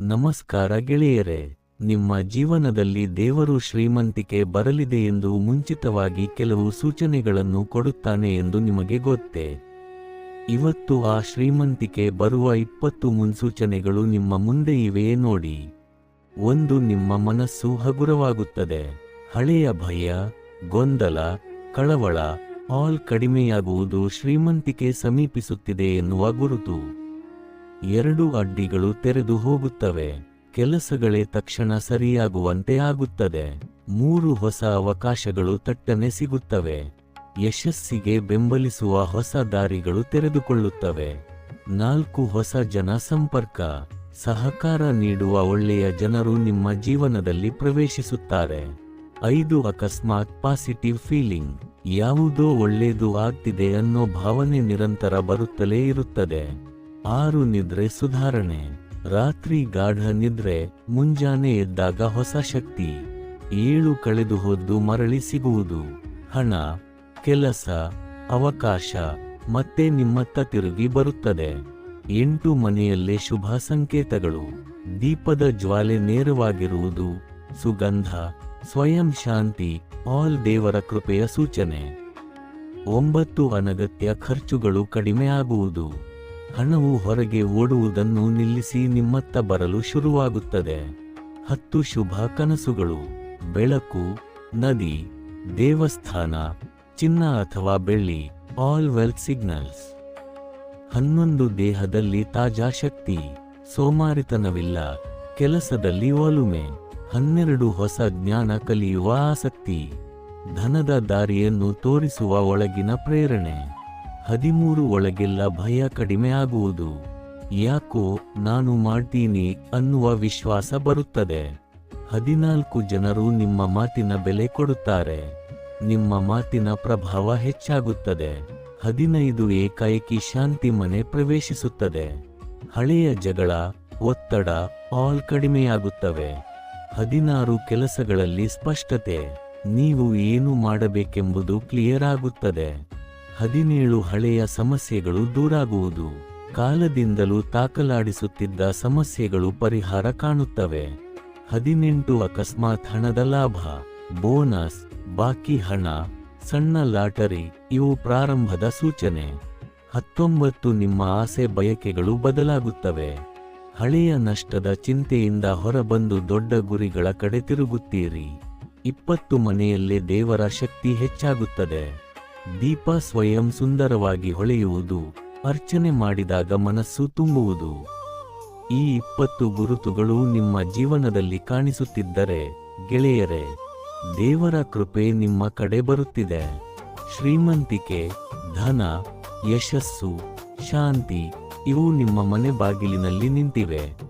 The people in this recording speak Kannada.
ನಮಸ್ಕಾರ ಗೆಳೆಯರೇ, ನಿಮ್ಮ ಜೀವನದಲ್ಲಿ ದೇವರು ಶ್ರೀಮಂತಿಕೆ ಬರಲಿದೆ ಎಂದು ಮುಂಚಿತವಾಗಿ ಕೆಲವು ಸೂಚನೆಗಳನ್ನು ಕೊಡುತ್ತಾನೆ ಎಂದು ನಿಮಗೆ ಗೊತ್ತೇ. ಇವತ್ತು ಆ ಶ್ರೀಮಂತಿಕೆ ಬರುವ ಇಪ್ಪತ್ತು ಮುನ್ಸೂಚನೆಗಳು ನಿಮ್ಮ ಮುಂದೆ ಇವೆಯೇ ನೋಡಿ. ಒಂದು, ನಿಮ್ಮ ಮನಸ್ಸು ಹಗುರವಾಗುತ್ತದೆ. ಹಳೆಯ ಭಯ, ಗೊಂದಲ, ಕಳವಳ ಆಲ್ ಕಡಿಮೆಯಾಗುವುದು ಶ್ರೀಮಂತಿಕೆ ಸಮೀಪಿಸುತ್ತಿದೆ ಎನ್ನುವ ಗುರುತು. ಎರಡು ಅಡ್ಡಿಗಳು ತೆರೆದು ಹೋಗುತ್ತವೆ. ಕೆಲಸಗಳೇ ತಕ್ಷಣ ಸರಿಯಾಗುವಂತೆ ಆಗುತ್ತದೆ. ಮೂರು ಹೊಸ ಅವಕಾಶಗಳು ತಟ್ಟನೆ ಸಿಗುತ್ತವೆ. ಯಶಸ್ಸಿಗೆ ಬೆಂಬಲಿಸುವ ಹೊಸ ದಾರಿಗಳು ತೆರೆದುಕೊಳ್ಳುತ್ತವೆ. ನಾಲ್ಕು ಹೊಸ ಜನ ಸಂಪರ್ಕ. ಸಹಕಾರ ನೀಡುವ ಒಳ್ಳೆಯ ಜನರು ನಿಮ್ಮ ಜೀವನದಲ್ಲಿ ಪ್ರವೇಶಿಸುತ್ತಾರೆ. ಐದು ಅಕಸ್ಮಾತ್ ಪಾಸಿಟಿವ್ ಫೀಲಿಂಗ್. ಯಾವುದೋ ಒಳ್ಳೆಯದು ಆಗ್ತಿದೆ ಅನ್ನೋ ಭಾವನೆ ನಿರಂತರ ಬರುತ್ತಲೇ ಇರುತ್ತದೆ. ಆರು ನಿದ್ರೆ ಸುಧಾರಣೆ. ರಾತ್ರಿ ಗಾಢ ನಿದ್ರೆ, ಮುಂಜಾನೆ ಎದ್ದಾಗ ಹೊಸ ಶಕ್ತಿ. ಏಳು ಕಳೆದು ಹೋದ್ದು ಮರಳಿ ಸಿಗುವುದು. ಹಣ, ಕೆಲಸ, ಅವಕಾಶ, ಮತ್ತೆ ನಿಮ್ಮತ್ತ ತಿರುಗಿ ಬರುತ್ತದೆ. ಎಂಟು ಮನೆಯಲ್ಲೇ ಶುಭ ಸಂಕೇತಗಳು. ದೀಪದ ಜ್ವಾಲೆ ನೇರವಾಗಿರುವುದು. ಸುಗಂಧ, ಸ್ವಯಂ ಶಾಂತಿ, ಆಲ್ ದೇವರ ಕೃಪೆಯ ಸೂಚನೆ. ಒಂಬತ್ತು ಅನಗತ್ಯ ಖರ್ಚುಗಳು ಕಡಿಮೆ ಆಗುವುದು. ಹಣವು ಹೊರಗೆ ಓಡುವುದನ್ನು ನಿಲ್ಲಿಸಿ ನಿಮ್ಮತ್ತ ಬರಲು ಶುರುವಾಗುತ್ತದೆ. ಹತ್ತು ಶುಭ ಕನಸುಗಳು, ಬೆಳಕು, ನದಿ, ದೇವಸ್ಥಾನ, ಚಿನ್ನ ಅಥವಾ ಬೆಳ್ಳಿ ಆಲ್ ವೆಲ್ ಸಿಗ್ನಲ್ಸ್ ಹನ್ನೊಂದು ದೇಹದಲ್ಲಿ ತಾಜಾ ಶಕ್ತಿ, ಸೋಮಾರಿತನವಿಲ್ಲ, ಕೆಲಸದಲ್ಲಿ ಒಲುಮೆ. ಹನ್ನೆರಡು ಹೊಸ ಜ್ಞಾನ ಕಲಿಯುವ ಆಸಕ್ತಿ, ಧನದ ದಾರಿಯನ್ನು ತೋರಿಸುವ ಒಳಗಿನ ಪ್ರೇರಣೆ. ಹದಿಮೂರು ಒಳಗೆಲ್ಲ ಭಯ ಕಡಿಮೆ ಆಗುವುದು. ಯಾಕೋ ನಾನು ಮಾಡ್ತೀನಿ ಅನ್ನುವ ವಿಶ್ವಾಸ ಬರುತ್ತದೆ. ಹದಿನಾಲ್ಕು ಜನರು ನಿಮ್ಮ ಮಾತಿನ ಬೆಲೆ ಕೊಡುತ್ತಾರೆ. ನಿಮ್ಮ ಮಾತಿನ ಪ್ರಭಾವ ಹೆಚ್ಚಾಗುತ್ತದೆ. ಹದಿನೈದು ಏಕಾಏಕಿ ಶಾಂತಿ ಮನೆ ಪ್ರವೇಶಿಸುತ್ತದೆ. ಹಳೆಯ ಜಗಳ, ಒತ್ತಡ ಆಲ್ ಕಡಿಮೆಯಾಗುತ್ತವೆ. ಹದಿನಾರು ಕೆಲಸಗಳಲ್ಲಿ ಸ್ಪಷ್ಟತೆ. ನೀವು ಏನು ಮಾಡಬೇಕೆಂಬುದು ಕ್ಲಿಯರ್ ಆಗುತ್ತದೆ. ಹದಿನೇಳು ಹಳೆಯ ಸಮಸ್ಯೆಗಳು ದೂರಾಗುವುದು. ಕಾಲದಿಂದಲೂ ತಾಕಲಾಡಿಸುತ್ತಿದ್ದ ಸಮಸ್ಯೆಗಳು ಪರಿಹಾರ ಕಾಣುತ್ತವೆ. ಹದಿನೆಂಟು ಅಕಸ್ಮಾತ್ ಹಣದ ಲಾಭ, ಬೋನಸ್, ಬಾಕಿ ಹಣ, ಸಣ್ಣ ಲಾಟರಿ, ಇವು ಪ್ರಾರಂಭದ ಸೂಚನೆ. ಹತ್ತೊಂಬತ್ತು ನಿಮ್ಮ ಆಸೆ ಬಯಕೆಗಳು ಬದಲಾಗುತ್ತವೆ. ಹಳೆಯ ನಷ್ಟದ ಚಿಂತೆಯಿಂದ ಹೊರಬಂದು ದೊಡ್ಡ ಗುರಿಗಳ ಕಡೆ ತಿರುಗುತ್ತೀರಿ. ಇಪ್ಪತ್ತು ಮನೆಯಲ್ಲೇ ದೇವರ ಶಕ್ತಿ ಹೆಚ್ಚಾಗುತ್ತದೆ. ದೀಪ ಸ್ವಯಂ ಸುಂದರವಾಗಿ ಹೊಳೆಯುವುದು, ಅರ್ಚನೆ ಮಾಡಿದಾಗ ಮನಸ್ಸು ತುಂಬುವುದು. ಈ ಇಪ್ಪತ್ತು ಗುರುತುಗಳು ನಿಮ್ಮ ಜೀವನದಲ್ಲಿ ಕಾಣಿಸುತ್ತಿದ್ದರೆ, ಗೆಳೆಯರೇ, ದೇವರ ಕೃಪೆ ನಿಮ್ಮ ಕಡೆ ಬರುತ್ತಿದೆ. ಶ್ರೀಮಂತಿಕೆ, ಧನ, ಯಶಸ್ಸು, ಶಾಂತಿ ಇವು ನಿಮ್ಮ ಮನೆ ಬಾಗಿಲಿನಲ್ಲಿ ನಿಂತಿವೆ.